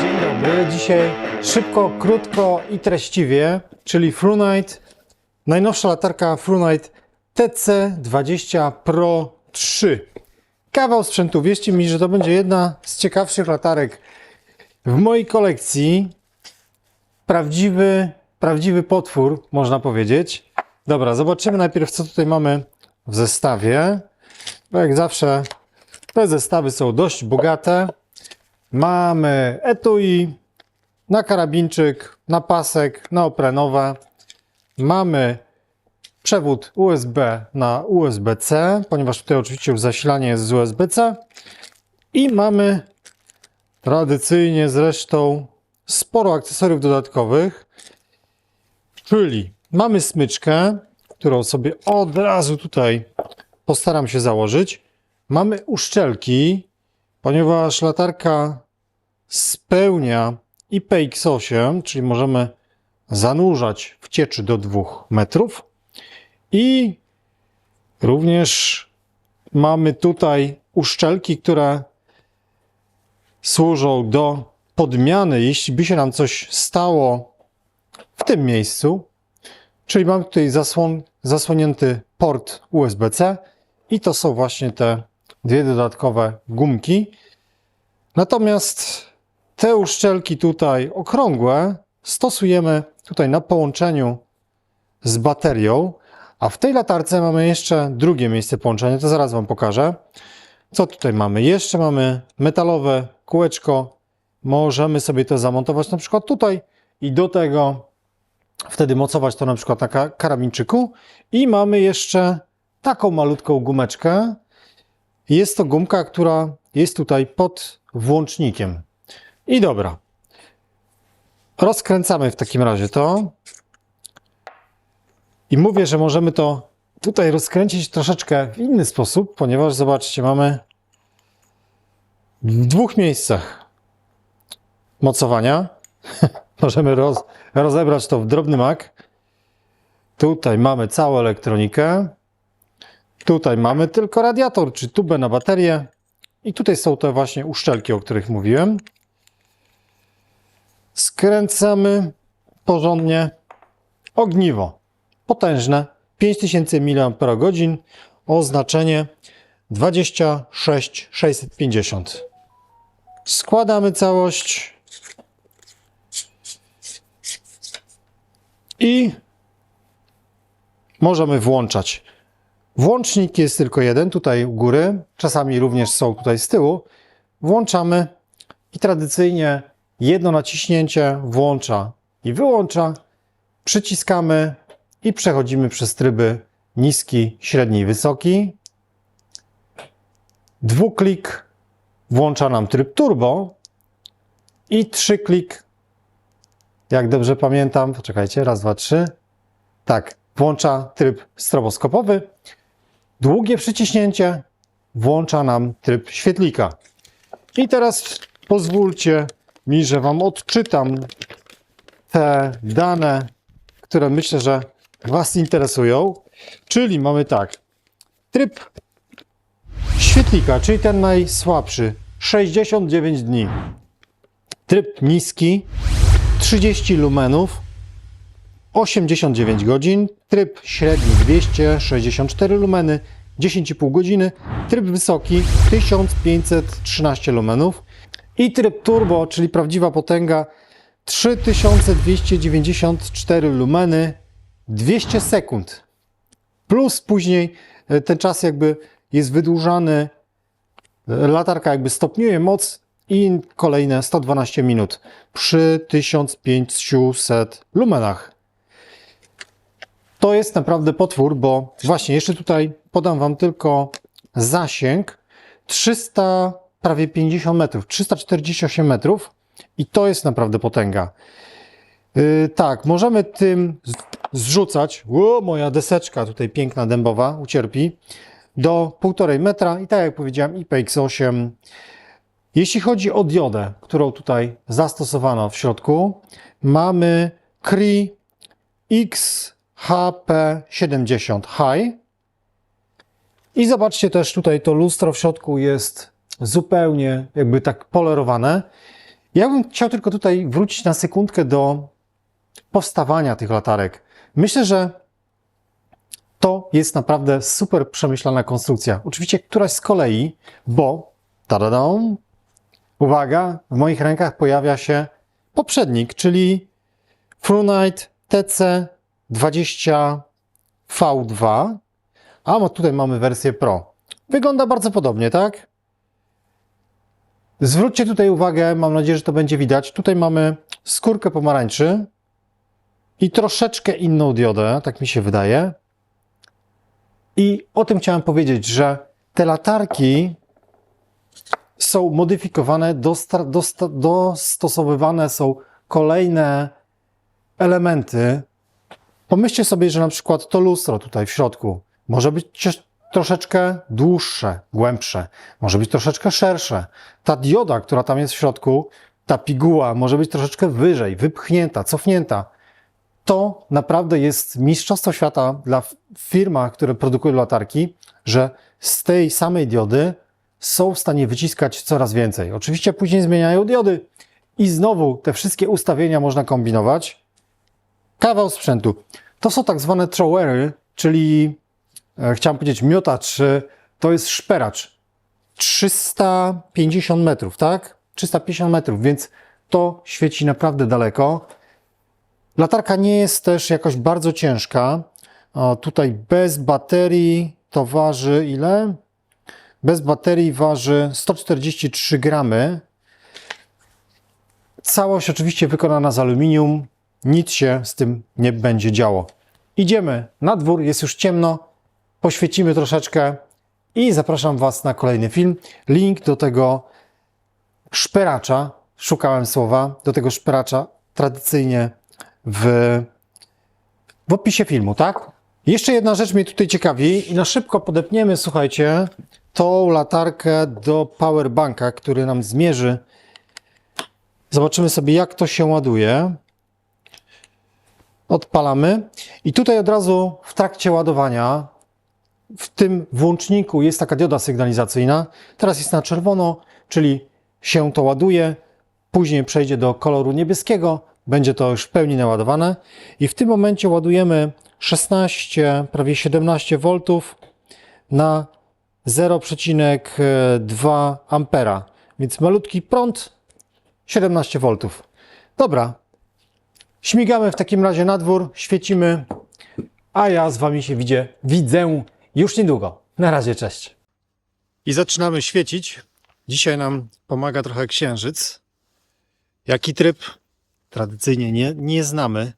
Dzień dobry. Dzisiaj szybko, krótko i treściwie, czyli Frunite. Najnowsza latarka Frunite TC20 Pro 3. Kawał sprzętu. Wierzcie mi, że to będzie jedna z ciekawszych latarek w mojej kolekcji. Prawdziwy, prawdziwy potwór, można powiedzieć. Dobra, zobaczymy najpierw, co tutaj mamy w zestawie. Bo jak zawsze, te zestawy są dość bogate. Mamy etui na karabinczyk, na pasek, na oprenowe. Mamy przewód USB na USB-C, ponieważ tutaj oczywiście zasilanie jest z USB-C. I mamy tradycyjnie zresztą sporo akcesoriów dodatkowych. Czyli mamy smyczkę, którą sobie od razu tutaj postaram się założyć. Mamy uszczelki, ponieważ latarka spełnia IPX8, czyli możemy zanurzać w cieczy do 2 metrów. I również mamy tutaj uszczelki, które służą do podmiany, jeśli by się nam coś stało w tym miejscu. Czyli mamy tutaj zasłon, zasłonięty port USB-C i to są właśnie te dwie dodatkowe gumki. Natomiast te uszczelki tutaj okrągłe stosujemy tutaj na połączeniu z baterią, a w tej latarce mamy jeszcze drugie miejsce połączenia, to zaraz Wam pokażę. Co tutaj mamy? Jeszcze mamy metalowe kółeczko, możemy sobie to zamontować na przykład tutaj i do tego wtedy mocować to na przykład na ka- karabinczyku i mamy jeszcze taką malutką gumeczkę. Jest to gumka, która jest tutaj pod włącznikiem. I dobra. Rozkręcamy w takim razie to. I mówię, że możemy to tutaj rozkręcić troszeczkę w inny sposób, ponieważ zobaczcie, mamy w dwóch miejscach mocowania. możemy roz, rozebrać to w drobny mak. Tutaj mamy całą elektronikę. Tutaj mamy tylko radiator, czy tubę na baterię. I tutaj są te właśnie uszczelki, o których mówiłem. Skręcamy porządnie. Ogniwo potężne 5000 mAh, oznaczenie 26650. Składamy całość i możemy włączać. Włącznik jest tylko jeden, tutaj u góry, czasami również są tutaj z tyłu. Włączamy i tradycyjnie jedno naciśnięcie włącza i wyłącza. Przyciskamy i przechodzimy przez tryby niski, średni i wysoki. Dwuklik włącza nam tryb turbo i trzyklik, jak dobrze pamiętam, poczekajcie, raz, dwa, trzy. Tak, włącza tryb stroboskopowy. Długie przyciśnięcie włącza nam tryb świetlika. I teraz pozwólcie mi, że Wam odczytam te dane, które myślę, że Was interesują. Czyli mamy tak, tryb świetlika, czyli ten najsłabszy, 69 dni. Tryb niski, 30 lumenów, 89 godzin. Tryb średni 264 lumeny, 10,5 godziny. Tryb wysoki 1513 lumenów. I tryb turbo, czyli prawdziwa potęga 3294 lumeny, 200 sekund. Plus później e, ten czas jakby jest wydłużany. Latarka jakby stopniuje moc i kolejne 112 minut przy 1500 lumenach. To jest naprawdę potwór, bo właśnie jeszcze tutaj podam Wam tylko zasięg 300, prawie 50 metrów, 348 metrów i to jest naprawdę potęga. Yy, tak, możemy tym zrzucać, o, moja deseczka tutaj piękna dębowa ucierpi, do 1,5 metra i tak jak powiedziałem IPX8. Jeśli chodzi o diodę, którą tutaj zastosowano w środku, mamy Cree XHP70 High. I zobaczcie też tutaj to lustro w środku jest zupełnie jakby tak polerowane. Ja bym chciał tylko tutaj wrócić na sekundkę do powstawania tych latarek. Myślę, że to jest naprawdę super przemyślana konstrukcja. Oczywiście któraś z kolei, bo tadadam, uwaga, w moich rękach pojawia się poprzednik, czyli Frunite TC20V2, a ma- tutaj mamy wersję Pro. Wygląda bardzo podobnie, tak? Zwróćcie tutaj uwagę, mam nadzieję, że to będzie widać. Tutaj mamy skórkę pomarańczy i troszeczkę inną diodę, tak mi się wydaje. I o tym chciałem powiedzieć, że te latarki są modyfikowane, dostosowywane są kolejne elementy. Pomyślcie sobie, że na przykład to lustro tutaj w środku może być troszeczkę dłuższe, głębsze, może być troszeczkę szersze. Ta dioda, która tam jest w środku, ta piguła może być troszeczkę wyżej, wypchnięta, cofnięta. To naprawdę jest mistrzostwo świata dla f- firmach, które produkują latarki, że z tej samej diody są w stanie wyciskać coraz więcej. Oczywiście później zmieniają diody i znowu te wszystkie ustawienia można kombinować. Kawał sprzętu. To są tak zwane throwery, czyli e, chciałem powiedzieć miotacz, e, to jest szperacz. 350 metrów, tak? 350 metrów, więc to świeci naprawdę daleko. Latarka nie jest też jakoś bardzo ciężka. O, tutaj bez baterii to waży ile? Bez baterii waży 143 gramy. Całość oczywiście wykonana z aluminium. Nic się z tym nie będzie działo. Idziemy na dwór, jest już ciemno. Poświecimy troszeczkę i zapraszam Was na kolejny film. Link do tego szperacza, szukałem słowa, do tego szperacza tradycyjnie w, w opisie filmu, tak? Jeszcze jedna rzecz mnie tutaj ciekawi i na szybko podepniemy, słuchajcie, tą latarkę do powerbanka, który nam zmierzy. Zobaczymy sobie, jak to się ładuje. Odpalamy i tutaj od razu w trakcie ładowania w tym włączniku jest taka dioda sygnalizacyjna. Teraz jest na czerwono, czyli się to ładuje. Później przejdzie do koloru niebieskiego, będzie to już w pełni naładowane. I w tym momencie ładujemy 16, prawie 17 V na 0,2 ampera. Więc malutki prąd, 17 V. Dobra. Śmigamy w takim razie na dwór, świecimy, a ja z Wami się widzę, widzę już niedługo. Na razie, cześć. I zaczynamy świecić. Dzisiaj nam pomaga trochę księżyc. Jaki tryb? Tradycyjnie nie, nie znamy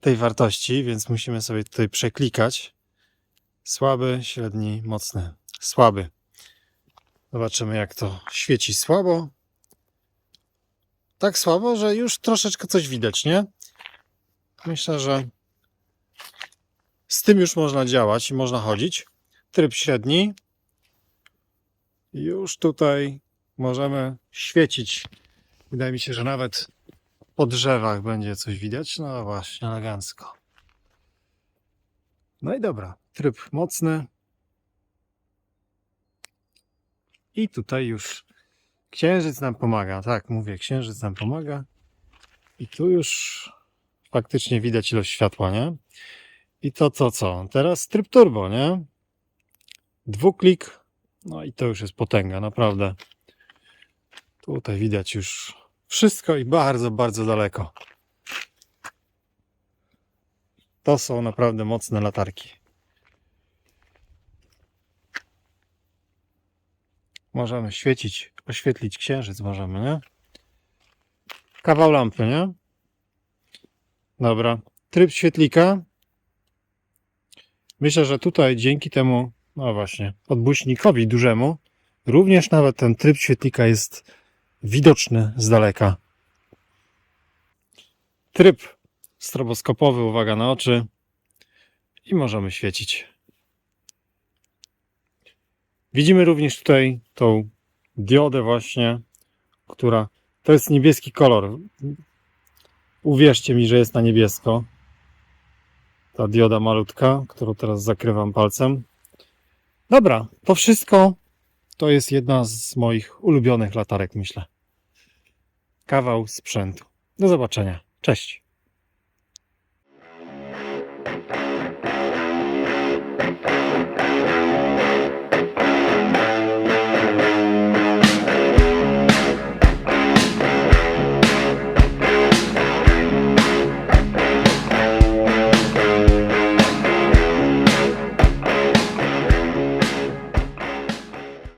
tej wartości, więc musimy sobie tutaj przeklikać. Słaby, średni, mocny. Słaby. Zobaczymy, jak to świeci słabo. Tak słabo, że już troszeczkę coś widać, nie? Myślę, że z tym już można działać i można chodzić. Tryb średni. Już tutaj możemy świecić. Wydaje mi się, że nawet po drzewach będzie coś widać. No właśnie, elegancko. No i dobra, tryb mocny. I tutaj już księżyc nam pomaga. Tak, mówię, księżyc nam pomaga. I tu już faktycznie widać ilość światła, nie? I to co, co? Teraz tryb turbo, nie? Dwuklik. No i to już jest potęga, naprawdę. Tutaj widać już wszystko i bardzo, bardzo daleko. To są naprawdę mocne latarki. Możemy świecić, oświetlić księżyc możemy, nie? Kawał lampy, nie? Dobra. Tryb świetlika. Myślę, że tutaj dzięki temu, no właśnie, odbuśnikowi dużemu, również nawet ten tryb świetlika jest widoczny z daleka. Tryb stroboskopowy, uwaga na oczy i możemy świecić. Widzimy również tutaj tą diodę właśnie, która to jest niebieski kolor. Uwierzcie mi, że jest na niebiesko. Ta dioda malutka, którą teraz zakrywam palcem. Dobra, to wszystko to jest jedna z moich ulubionych latarek, myślę. Kawał sprzętu. Do zobaczenia. Cześć.